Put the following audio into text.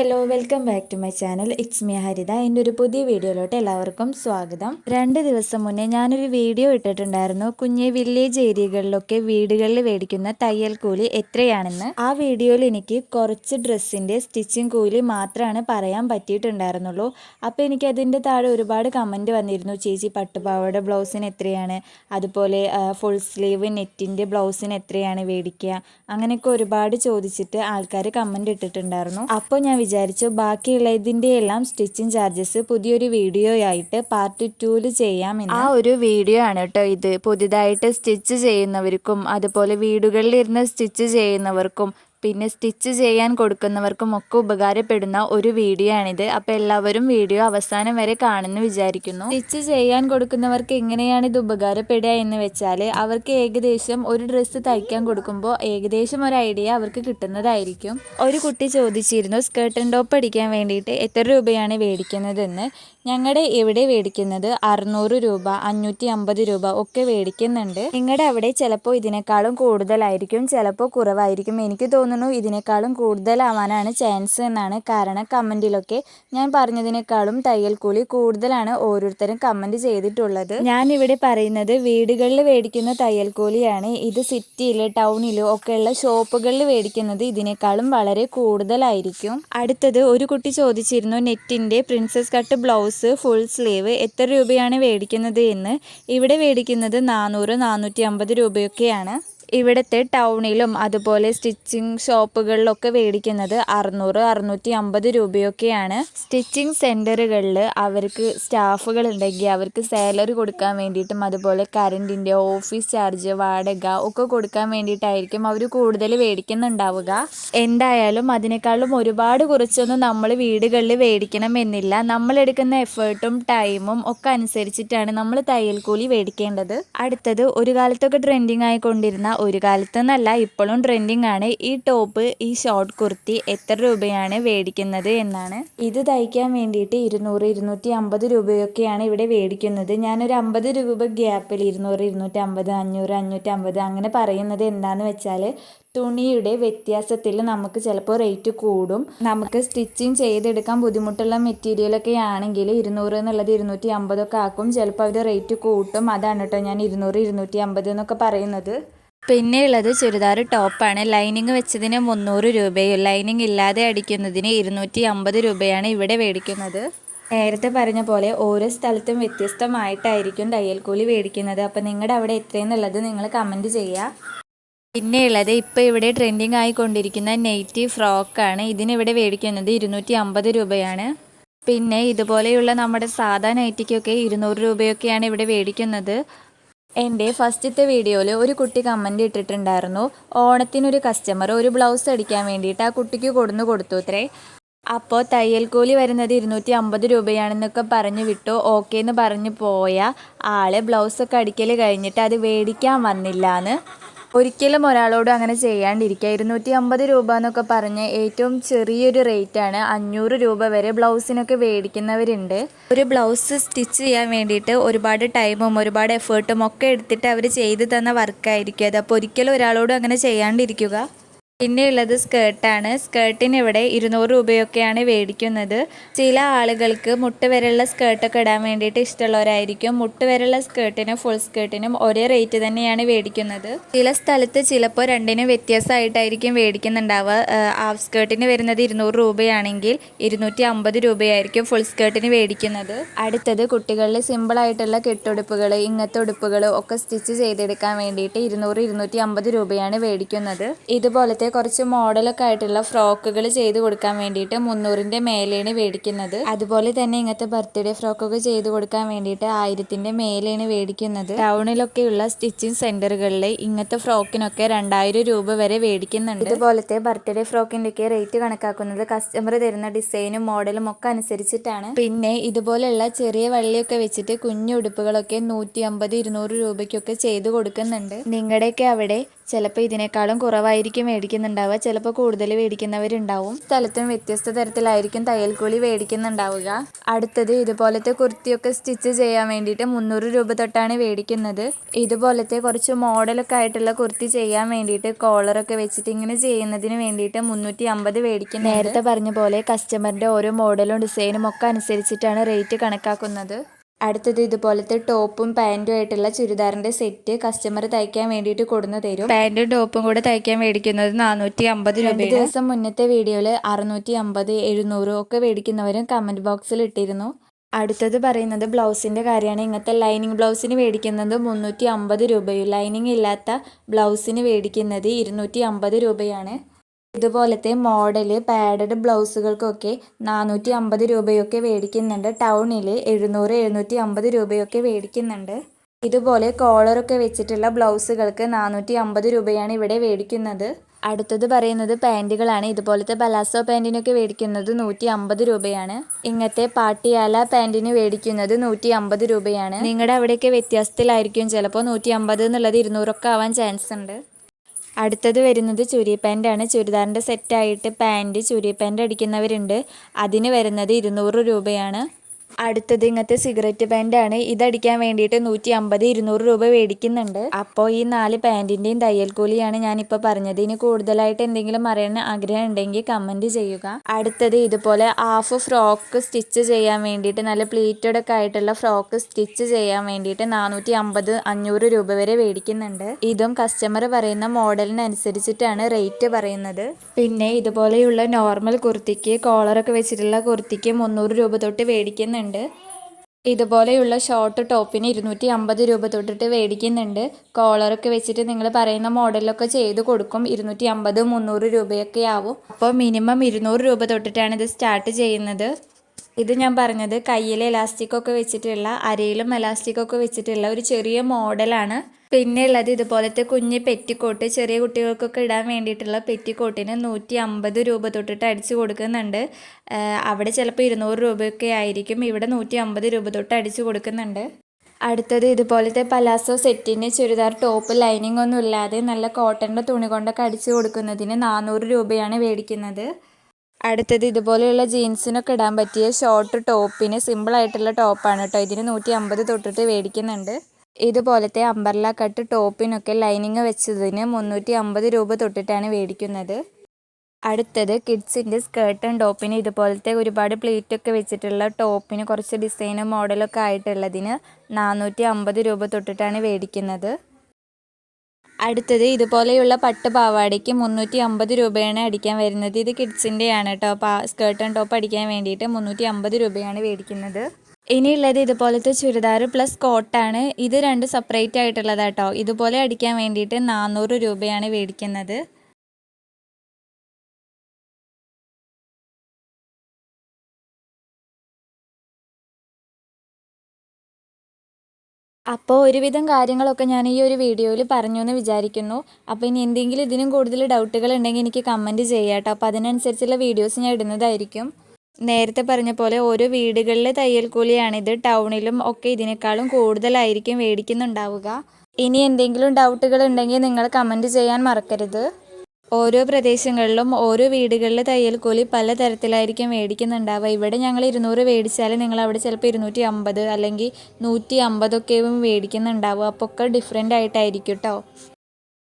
Hello welcome back to my channel. It's me Haritha. എന്റെ ഒരു പുതിയ വീഡിയോയിലോട്ട് എല്ലാവർക്കും സ്വാഗതം. രണ്ട് ദിവസം മുന്നേ ഞാനൊരു വീഡിയോ ഇട്ടിട്ടുണ്ടായിരുന്നു. കുഞ്ഞെ വില്ലേജ് ഏരിയകളിലൊക്കെ വീടുകളിൽ മേടിക്കുന്ന തയ്യൽ കൂലി എത്രയാണെന്ന്. ആ വീഡിയോയിൽ എനിക്ക് കുറച്ച് ഡ്രസ്സിന്റെ സ്റ്റിച്ചിങ് കൂലി മാത്രമാണ് പറയാൻ പറ്റിയിട്ടുണ്ടായിരുന്നുള്ളൂ. അപ്പോൾ എനിക്ക് അതിന്റെ താഴെ ഒരുപാട് കമന്റ് വന്നിരുന്നു. ചേച്ചി പട്ടുപാവയുടെ ബ്ലൗസിന് എത്രയാണ്? അതുപോലെ ഫുൾ സ്ലീവ് നെറ്റിന്റെ ബ്ലൗസിന് എത്രയാണ് മേടിക്കുക അങ്ങനെയൊക്കെ ഒരുപാട് ചോദിച്ചിട്ട് ആൾക്കാർ കമന്റ് ഇട്ടിട്ടുണ്ടായിരുന്നു. അപ്പോൾ ഞാൻ വിചാരിച്ചു. ബാക്കിയുള്ള ഇതിന്റെ എല്ലാം സ്റ്റിച്ചിങ് ചാർജസ് പുതിയൊരു വീഡിയോ ആയിട്ട് പാർട്ട് ടൂവിൽ ചെയ്യാമെന്ന്. ആ ഒരു വീഡിയോ ആണ് കേട്ടോ ഇത്. പുതിയതായിട്ട് സ്റ്റിച്ച് ചെയ്യുന്നവർക്കും അതുപോലെ വീടുകളിൽ ഇരുന്ന് സ്റ്റിച്ച് ചെയ്യുന്നവർക്കും പിന്നെ സ്റ്റിച്ച് ചെയ്യാൻ കൊടുക്കുന്നവർക്കും ഒക്കെ ഉപകാരപ്പെടുന്ന ഒരു വീഡിയോ ആണിത്. അപ്പോൾ എല്ലാവരും വീഡിയോ അവസാനം വരെ കാണുമെന്ന് വിചാരിക്കുന്നു. സ്റ്റിച്ച് ചെയ്യാൻ കൊടുക്കുന്നവർക്ക് എങ്ങനെയാണ് ഇത് ഉപകാരപ്പെടുക എന്ന് വെച്ചാൽ അവർക്ക് ഏകദേശം ഒരു ഡ്രസ്സ് തയ്ക്കാൻ കൊടുക്കുമ്പോൾ ഏകദേശം ഒരു ഐഡിയ അവർക്ക് കിട്ടുന്നതായിരിക്കും. ഒരു കുട്ടി ചോദിച്ചിരുന്നു സ്കേർട്ട് ആൻഡ് ടോപ്പ് അടിക്കാൻ വേണ്ടിയിട്ട് എത്ര രൂപയാണ് മേടിക്കുന്നതെന്ന് ഞങ്ങളുടെ ഇവിടെ മേടിക്കുന്നത് അറുന്നൂറ് രൂപ അഞ്ഞൂറ്റി അമ്പത് രൂപ ഒക്കെ മേടിക്കുന്നുണ്ട് നിങ്ങളുടെ അവിടെ ചിലപ്പോൾ ഇതിനേക്കാളും കൂടുതലായിരിക്കും ചിലപ്പോൾ കുറവായിരിക്കും. എനിക്ക് തോന്നുന്നു ഇതിനേക്കാളും കൂടുതലാവാനാണ് ചാൻസ് എന്നാണ്. കാരണം കമന്റിലൊക്കെ ഞാൻ പറഞ്ഞതിനേക്കാളും തയ്യൽ കൂലി കൂടുതലാണ് ഓരോരുത്തരും കമന്റ് ചെയ്തിട്ടുള്ളത്. ഞാൻ ഇവിടെ പറയുന്നത് വീടുകളിൽ മേടിക്കുന്ന തയ്യൽ കൂലിയാണ്. ഇത് സിറ്റിയിൽ ടൗണിലോ ഒക്കെയുള്ള ഷോപ്പുകളിൽ മേടിക്കുന്നത് ഇതിനേക്കാളും വളരെ കൂടുതലായിരിക്കും. അടുത്തത് ഒരു കുട്ടി ചോദിച്ചിരുന്നു നെറ്റിന്റെ princess cut blouse blouse full sleeve എത്ര രൂപയാണ് മേടിക്കുന്നത് എന്ന്? ഇവിടെ മേടിക്കുന്നത് നാനൂറ് നാനൂറ്റി അമ്പത് രൂപയൊക്കെയാണ്. ഇവിടുത്തെ ടൗണിലും അതുപോലെ സ്റ്റിച്ചിങ് ഷോപ്പുകളിലൊക്കെ മേടിക്കുന്നത് അറുന്നൂറ് അറുന്നൂറ്റി അമ്പത് രൂപയൊക്കെയാണ്. സ്റ്റിച്ചിങ് സെന്ററുകളിൽ അവർക്ക് സ്റ്റാഫുകൾ ഉണ്ടെങ്കിൽ അവർക്ക് സാലറി കൊടുക്കാൻ വേണ്ടിയിട്ടും അതുപോലെ കറണ്ടിന്റെ ഓഫീസ് ചാർജ് വാടക ഒക്കെ കൊടുക്കാൻ വേണ്ടിയിട്ടായിരിക്കും അവർ കൂടുതൽ മേടിക്കുന്നുണ്ടാവുക. എന്തായാലും അതിനേക്കാളും ഒരുപാട് കുറച്ചൊന്നും നമ്മൾ വീടുകളിൽ മേടിക്കണം എന്നില്ല. നമ്മളെടുക്കുന്ന എഫേർട്ടും ടൈമും ഒക്കെ അനുസരിച്ചിട്ടാണ് നമ്മൾ തയ്യൽ കൂലി മേടിക്കേണ്ടത്. അടുത്തത് ഒരു കാലത്തൊക്കെ ട്രെൻഡിങ് ആയിക്കൊണ്ടിരുന്ന ഒരു കാലത്തെന്നല്ല ഇപ്പോഴും ട്രെൻഡിങ് ആണ്. ഈ ടോപ്പ് ഈ ഷോർട്ട് കുർത്തി എത്ര രൂപയാണ് മേടിക്കുന്നത് എന്നാണ്. ഇത് തയ്ക്കാൻ വേണ്ടിയിട്ട് ഇരുന്നൂറ് ഇരുന്നൂറ്റി അമ്പത് രൂപയൊക്കെയാണ് ഇവിടെ മേടിക്കുന്നത് ഞാനൊരു അമ്പത് രൂപ ഗ്യാപ്പിൽ ഇരുന്നൂറ് ഇരുന്നൂറ്റി അമ്പത് അഞ്ഞൂറ് അഞ്ഞൂറ്റി അമ്പത് അങ്ങനെ പറയുന്നത് എന്താണെന്ന് വെച്ചാൽ തുണിയുടെ വ്യത്യാസത്തിൽ നമുക്ക് ചിലപ്പോൾ റേറ്റ് കൂടും. നമുക്ക് സ്റ്റിച്ചിങ് ചെയ്തെടുക്കാൻ ബുദ്ധിമുട്ടുള്ള മെറ്റീരിയലൊക്കെ ആണെങ്കിൽ ഇരുന്നൂറ് എന്നുള്ളത് ഇരുന്നൂറ്റി അമ്പതൊക്കെ ആക്കും. ചിലപ്പോൾ അവർ റേറ്റ് കൂട്ടും. അതാണ് കേട്ടോ ഞാൻ ഇരുന്നൂറ് ഇരുന്നൂറ്റി അമ്പത് എന്നൊക്കെ പറയുന്നത്. പിന്നെ ഉള്ളത് ചുരിദാർ ടോപ്പാണ്. ലൈനിങ് വെച്ചതിന് മുന്നൂറ് രൂപയും ലൈനിങ് ഇല്ലാതെ അടിക്കുന്നതിന് ഇരുന്നൂറ്റി അമ്പത് രൂപയാണ് ഇവിടെ മേടിക്കുന്നത്. നേരത്തെ പറഞ്ഞ പോലെ ഓരോ സ്ഥലത്തും വ്യത്യസ്തമായിട്ടായിരിക്കും തയ്യൽ കൂലി മേടിക്കുന്നത്. അപ്പോൾ നിങ്ങളുടെ അവിടെ എത്രയെന്നുള്ളത് നിങ്ങൾ കമന്റ് ചെയ്യുക പിന്നെ ഉള്ളത് ഇപ്പോൾ ഇവിടെ ട്രെൻഡിങ് ആയിക്കൊണ്ടിരിക്കുന്ന നെയ്റ്റി ഫ്രോക്കാണ് ഇതിനിവിടെ മേടിക്കുന്നത് ഇരുന്നൂറ്റി അമ്പത് രൂപയാണ്. പിന്നെ ഇതുപോലെയുള്ള നമ്മുടെ സാധാ നൈറ്റിക്കൊക്കെ ഇരുന്നൂറ് രൂപയൊക്കെയാണ് ഇവിടെ മേടിക്കുന്നത്. എന്റെ ഫസ്റ്റത്തെ വീഡിയോയിൽ ഒരു കുട്ടി കമന്റ് ഇട്ടിട്ടുണ്ടായിരുന്നു. ഓണത്തിനൊരു കസ്റ്റമർ ഒരു ബ്ലൗസ് അടിക്കാൻ വേണ്ടിയിട്ട് ആ കുട്ടിക്ക് കൊടുന്നു കൊടുത്തു അത്രേ. അപ്പോൾ തയ്യൽ കൂലി വരുന്നത് ഇരുന്നൂറ്റി അമ്പത് രൂപയാണെന്നൊക്കെ പറഞ്ഞു വിട്ടു. ഓക്കെ എന്ന് പറഞ്ഞു പോയ ആൾ ബ്ലൗസൊക്കെ അടിക്കൽ കഴിഞ്ഞിട്ട് അത് മേടിക്കാൻ വന്നില്ല എന്ന് ഒരിക്കലും ഒരാളോടും അങ്ങനെ ചെയ്യാണ്ടിരിക്കുക. ഇരുന്നൂറ്റി അമ്പത് രൂപ എന്നൊക്കെ പറഞ്ഞ് ഏറ്റവും ചെറിയൊരു റേറ്റാണ് അഞ്ഞൂറ് രൂപ വരെ ബ്ലൗസിനൊക്കെ മേടിക്കുന്നവരുണ്ട് ഒരു ബ്ലൗസ് സ്റ്റിച്ച് ചെയ്യാൻ വേണ്ടിയിട്ട് ഒരുപാട് ടൈമും ഒരുപാട് എഫേർട്ടും ഒക്കെ എടുത്തിട്ട് അവർ ചെയ്തു തന്ന വർക്കായിരിക്കും അത് അപ്പോൾ ഒരിക്കലും ഒരാളോടും അങ്ങനെ ചെയ്യാണ്ടിരിക്കുക. പിന്നെ ഉള്ളത് സ്കേർട്ടാണ്. സ്കേർട്ടിന് ഇവിടെ ഇരുന്നൂറ് രൂപയൊക്കെയാണ് മേടിക്കുന്നത് ചില ആളുകൾക്ക് മുട്ട് വരെയുള്ള സ്കേർട്ടൊക്കെ ഇടാൻ വേണ്ടിയിട്ട് ഇഷ്ടമുള്ളവരായിരിക്കും. മുട്ട് വരെയുള്ള സ്കേർട്ടിനും ഫുൾ സ്കേർട്ടിനും ഒരേ റേറ്റ് തന്നെയാണ് മേടിക്കുന്നത് ചില സ്ഥലത്ത് ചിലപ്പോൾ രണ്ടിനും വ്യത്യാസമായിട്ടായിരിക്കും മേടിക്കുന്നുണ്ടാവുക ഹാഫ് സ്കേർട്ടിന് വരുന്നത് ഇരുന്നൂറ് രൂപയാണെങ്കിൽ ഇരുന്നൂറ്റി അമ്പത് രൂപയായിരിക്കും ഫുൾ സ്കേർട്ടിന് മേടിക്കുന്നത് അടുത്തത് കുട്ടികളിൽ സിമ്പിളായിട്ടുള്ള കെട്ടുടുപ്പുകൾ ഇങ്ങനത്തെ ഉടുപ്പുകൾ ഒക്കെ സ്റ്റിച്ച് ചെയ്തെടുക്കാൻ വേണ്ടിയിട്ട് ഇരുന്നൂറ് ഇരുന്നൂറ്റി അമ്പത് രൂപയാണ് മേടിക്കുന്നത് ഇതുപോലത്തെ കുറച്ച് മോഡലൊക്കെ ആയിട്ടുള്ള ഫ്രോക്കുകൾ ചെയ്ത് കൊടുക്കാൻ വേണ്ടിയിട്ട് മുന്നൂറിന്റെ മേലെയാണ് മേടിക്കുന്നത്. അതുപോലെ തന്നെ ഇങ്ങനത്തെ ബർത്ത്ഡേ ഫ്രോക്കൊക്കെ ചെയ്ത് കൊടുക്കാൻ വേണ്ടിയിട്ട് ആയിരത്തിന്റെ മേലെയാണ് മേടിക്കുന്നത്. ടൗണിലൊക്കെയുള്ള സ്റ്റിച്ചിങ് സെന്ററുകളിൽ ഇങ്ങനത്തെ ഫ്രോക്കിനൊക്കെ രണ്ടായിരം രൂപ വരെ മേടിക്കുന്നുണ്ട്. ഇതുപോലത്തെ ബർത്ത്ഡേ ഫ്രോക്കിന്റെയൊക്കെ റേറ്റ് കണക്കാക്കുന്നത് കസ്റ്റമർ തരുന്ന ഡിസൈനും മോഡലും ഒക്കെ അനുസരിച്ചിട്ടാണ്. പിന്നെ ഇതുപോലെയുള്ള ചെറിയ വള്ളിയൊക്കെ വെച്ചിട്ട് കുഞ്ഞു ഉടുപ്പുകളൊക്കെ നൂറ്റി അമ്പത് ഇരുന്നൂറ് രൂപയ്ക്കൊക്കെ ചെയ്ത് കൊടുക്കുന്നുണ്ട്. നിങ്ങളുടെയൊക്കെ അവിടെ ചിലപ്പോൾ ഇതിനേക്കാളും കുറവായിരിക്കും മേടിക്കുന്നത്. മേടിക്കുന്നുണ്ടാവുക ചിലപ്പോൾ കൂടുതൽ മേടിക്കുന്നവരുണ്ടാവും. സ്ഥലത്തും വ്യത്യസ്ത തരത്തിലായിരിക്കും തയ്യൽ കൂലി മേടിക്കുന്നുണ്ടാവുക. അടുത്തത് ഇതുപോലത്തെ കുർത്തിയൊക്കെ സ്റ്റിച്ച് ചെയ്യാൻ വേണ്ടിയിട്ട് മുന്നൂറ് രൂപ തൊട്ടാണ് മേടിക്കുന്നത്. ഇതുപോലത്തെ കുറച്ച് മോഡലൊക്കെ ആയിട്ടുള്ള കുർത്തി ചെയ്യാൻ വേണ്ടിയിട്ട് കോളറൊക്കെ വെച്ചിട്ട് ഇങ്ങനെ ചെയ്യുന്നതിന് വേണ്ടിയിട്ട് മുന്നൂറ്റി അമ്പത് മേടിക്കും നേരത്തെ പറഞ്ഞ പോലെ കസ്റ്റമറിന്റെ ഓരോ മോഡലും ഡിസൈനും ഒക്കെ അനുസരിച്ചിട്ടാണ് റേറ്റ് കണക്കാക്കുന്നത്. അടുത്തത് ഇതുപോലത്തെ ടോപ്പും പാന്റും ആയിട്ടുള്ള ചുരിദാറിന്റെ സെറ്റ് കസ്റ്റമർ തയ്ക്കാൻ വേണ്ടിയിട്ട് കൊടുന്നു തരും. പാന്റും ടോപ്പും കൂടെ തയ്ക്കാൻ മേടിക്കുന്നത് നാനൂറ്റി അമ്പത് രൂപ ദിവസം മുന്നത്തെ വീഡിയോയിൽ അറുന്നൂറ്റി അമ്പത് എഴുന്നൂറ് ഒക്കെ മേടിക്കുന്നവരും കമന്റ് ബോക്സിൽ ഇട്ടിരുന്നു. അടുത്തത് പറയുന്നത് ബ്ലൗസിന്റെ കാര്യമാണ്. ഇങ്ങനത്തെ ലൈനിങ് ബ്ലൗസിന് മേടിക്കുന്നത് മുന്നൂറ്റി അമ്പത് രൂപയും. ലൈനിങ് ഇല്ലാത്ത ബ്ലൗസിന് മേടിക്കുന്നത് ഇരുന്നൂറ്റി അമ്പത് രൂപയാണ്. ഇതുപോലത്തെ മോഡൽ പാഡഡ് ബ്ലൗസുകൾക്കൊക്കെ നാനൂറ്റി അമ്പത് രൂപയൊക്കെ മേടിക്കുന്നുണ്ട് ടൗണിൽ എഴുന്നൂറ് എഴുന്നൂറ്റി അമ്പത് രൂപയൊക്കെ മേടിക്കുന്നുണ്ട് ഇതുപോലെ കോളറൊക്കെ വെച്ചിട്ടുള്ള ബ്ലൗസുകൾക്ക് നാനൂറ്റി അമ്പത് രൂപയാണ് ഇവിടെ മേടിക്കുന്നത് അടുത്തത് പറയുന്നത് പാന്റുകളാണ് ഇതുപോലത്തെ ബലാസോ പാന്റിനൊക്കെ മേടിക്കുന്നത് നൂറ്റി അമ്പത് രൂപയാണ്. ഇങ്ങനത്തെ പാട്ടിയാല പാന്റിന് മേടിക്കുന്നത് നൂറ്റി അമ്പത് രൂപയാണ്. നിങ്ങളുടെ അവിടെയൊക്കെ വ്യത്യാസത്തിലായിരിക്കും ചിലപ്പോൾ നൂറ്റി അമ്പത് എന്നുള്ളത് ഇരുന്നൂറൊക്കെ ആവാൻ ചാൻസ് ഉണ്ട്. അടുത്തത് വരുന്നത് ചുരി പാന്റാണ് ചുരിദാറിന്റെ സെറ്റായിട്ട് പാന്റ് ചുരി പാന്റ് അടിക്കുന്നവരുണ്ട്. അതിന് വരുന്നത് ഇരുന്നൂറ് രൂപയാണ്. അടുത്തത് ഇങ്ങനത്തെ സിഗരറ്റ് പാന്റാണ് ഇതടിക്കാൻ വേണ്ടിയിട്ട് നൂറ്റി അമ്പത് ഇരുന്നൂറ് രൂപ മേടിക്കുന്നുണ്ട്. അപ്പോൾ ഈ നാല് പാന്റിന്റെയും തയ്യൽ കൂലിയാണ് ഞാനിപ്പോൾ പറഞ്ഞത്. ഇനി കൂടുതലായിട്ട് എന്തെങ്കിലും അറിയാൻ ആഗ്രഹം ഉണ്ടെങ്കിൽ കമന്റ് ചെയ്യുക. അടുത്തത് ഇതുപോലെ ഹാഫ് ഫ്രോക്ക് സ്റ്റിച്ച് ചെയ്യാൻ വേണ്ടിയിട്ട് നല്ല പ്ലീറ്റഡ് ഒക്കെ ആയിട്ടുള്ള ഫ്രോക്ക് സ്റ്റിച്ച് ചെയ്യാൻ വേണ്ടിയിട്ട് നാനൂറ്റി അമ്പത് അഞ്ഞൂറ് രൂപ വരെ മേടിക്കുന്നുണ്ട്. ഇതും കസ്റ്റമർ പറയുന്ന മോഡലിനനുസരിച്ചിട്ടാണ് റേറ്റ് പറയുന്നത്. പിന്നെ ഇതുപോലെയുള്ള നോർമൽ കുർത്തിക്ക് കോളറൊക്കെ വെച്ചിട്ടുള്ള കുർത്തിക്ക് മുന്നൂറ് രൂപ തൊട്ട് മേടിക്കുന്നുണ്ട്. ഇതുപോലെയുള്ള ഷോർട്ട് ടോപ്പിന് ഇരുന്നൂറ്റി അമ്പത് രൂപ തൊട്ടിട്ട് മേടിക്കുന്നുണ്ട് കോളറൊക്കെ വെച്ചിട്ട് നിങ്ങൾ പറയുന്ന മോഡലൊക്കെ ചെയ്ത് കൊടുക്കും. ഇരുന്നൂറ്റി അമ്പത് മുന്നൂറ് രൂപയൊക്കെ ആവും. അപ്പോൾ മിനിമം ഇരുന്നൂറ് രൂപ തൊട്ടിട്ടാണ് ഇത് സ്റ്റാർട്ട് ചെയ്യുന്നത്. ഇത് ഞാൻ പറഞ്ഞത് കയ്യിൽ എലാസ്റ്റിക്കൊക്കെ വെച്ചിട്ടുള്ള അരയിലും എലാസ്റ്റിക്കൊക്കെ വെച്ചിട്ടുള്ള ഒരു ചെറിയ മോഡലാണ് പിന്നെ ഉള്ളത് ഇതുപോലത്തെ കുഞ്ഞ് പെറ്റിക്കോട്ട് ചെറിയ കുട്ടികൾക്കൊക്കെ ഇടാൻ വേണ്ടിയിട്ടുള്ള പെറ്റിക്കോട്ടിന് നൂറ്റി അമ്പത് രൂപ തൊട്ടിട്ട് അടിച്ചു കൊടുക്കുന്നുണ്ട്. അവിടെ ചിലപ്പോൾ ഇരുന്നൂറ് രൂപയൊക്കെ ആയിരിക്കും. ഇവിടെ നൂറ്റി അമ്പത് രൂപ തൊട്ട് അടിച്ചു കൊടുക്കുന്നുണ്ട്. അടുത്തത് ഇതുപോലത്തെ പലാസോ സെറ്റിന് ചുരിദാർ ടോപ്പ് ലൈനിങ് ഒന്നും ഇല്ലാതെ നല്ല കോട്ടന്റെ തുണി കൊണ്ടൊക്കെ അടിച്ചു കൊടുക്കുന്നതിന് നാനൂറ് രൂപയാണ് മേടിക്കുന്നത്. അടുത്തത് ഇതുപോലെയുള്ള ജീൻസിനൊക്കെ ഇടാൻ പറ്റിയ ഷോർട്ട് ടോപ്പിന് സിമ്പിളായിട്ടുള്ള ടോപ്പാണ് കേട്ടോ ഇതിന് നൂറ്റി അമ്പത് തൊട്ടിട്ട് മേടിക്കുന്നുണ്ട് ഇതുപോലത്തെ അമ്പർല കട്ട് ടോപ്പിനൊക്കെ ലൈനിങ് വെച്ചതിന് മുന്നൂറ്റി അമ്പത് രൂപ തൊട്ടിട്ടാണ് മേടിക്കുന്നത് അടുത്തത് കിഡ്സിന്റെ സ്കേർട്ടും ടോപ്പിന് ഇതുപോലത്തെ ഒരുപാട് പ്ലേറ്റൊക്കെ വെച്ചിട്ടുള്ള ടോപ്പിന് കുറച്ച് ഡിസൈനും മോഡലൊക്കെ ആയിട്ടുള്ളതിന് നാനൂറ്റി അമ്പത് രൂപ തൊട്ടിട്ടാണ് മേടിക്കുന്നത് അടുത്തത് ഇതുപോലെയുള്ള പട്ട് പാവാടയ്ക്ക് മുന്നൂറ്റി അമ്പത് രൂപയാണ് അടിക്കാൻ വരുന്നത്. ഇത് കിഡ്സിന്റെയാണ് കേട്ടോ പാ ആൻഡ് ടോപ്പ് അടിക്കാൻ വേണ്ടിയിട്ട് മുന്നൂറ്റി അമ്പത് രൂപയാണ് മേടിക്കുന്നത്. ഇനിയുള്ളത് ഇതുപോലത്തെ ചുരിദാർ പ്ലസ് കോട്ടാണ്. ഇത് രണ്ട് സെപ്പറേറ്റ് ആയിട്ടുള്ളതാട്ടോ ഇതുപോലെ അടിക്കാൻ വേണ്ടിയിട്ട് നാനൂറ് രൂപയാണ് മേടിക്കുന്നത്. അപ്പോൾ ഒരുവിധം കാര്യങ്ങളൊക്കെ ഞാൻ ഈ ഒരു വീഡിയോയിൽ പറഞ്ഞു എന്ന് വിചാരിക്കുന്നു. അപ്പോൾ ഇനി എന്തെങ്കിലും ഇതിനും കൂടുതൽ ഡൗട്ടുകൾ ഉണ്ടെങ്കിൽ എനിക്ക് കമന്റ് ചെയ്യാട്ടോ. അപ്പോൾ അതിനനുസരിച്ചുള്ള വീഡിയോസ് ഞാൻ ഇടുന്നതായിരിക്കും. നേരത്തെ പറഞ്ഞ പോലെ ഓരോ വീടുകളിലെ തയ്യൽ കൂലിയാണിത് ടൗണിലും ഒക്കെ ഇതിനേക്കാളും കൂടുതലായിരിക്കും മേടിക്കുന്നുണ്ടാവുക. ഇനി എന്തെങ്കിലും ഡൗട്ടുകൾ ഉണ്ടെങ്കിൽ നിങ്ങൾ കമന്റ് ചെയ്യാൻ മറക്കരുത്. ഓരോ പ്രദേശങ്ങളിലും ഓരോ വീടുകളിലെ തയ്യൽ കൂലി പല തരത്തിലായിരിക്കും മേടിക്കുന്നുണ്ടാവുക. ഇവിടെ ഞങ്ങൾ ഇരുന്നൂറ് മേടിച്ചാൽ നിങ്ങൾ അവിടെ ചിലപ്പോൾ ഇരുന്നൂറ്റി അമ്പത് അല്ലെങ്കിൽ നൂറ്റി അമ്പതൊക്കെയും മേടിക്കുന്നുണ്ടാവുക. അപ്പോൾ ഒക്കെ ഡിഫറെന്റ് ആയിട്ടായിരിക്കും കേട്ടോ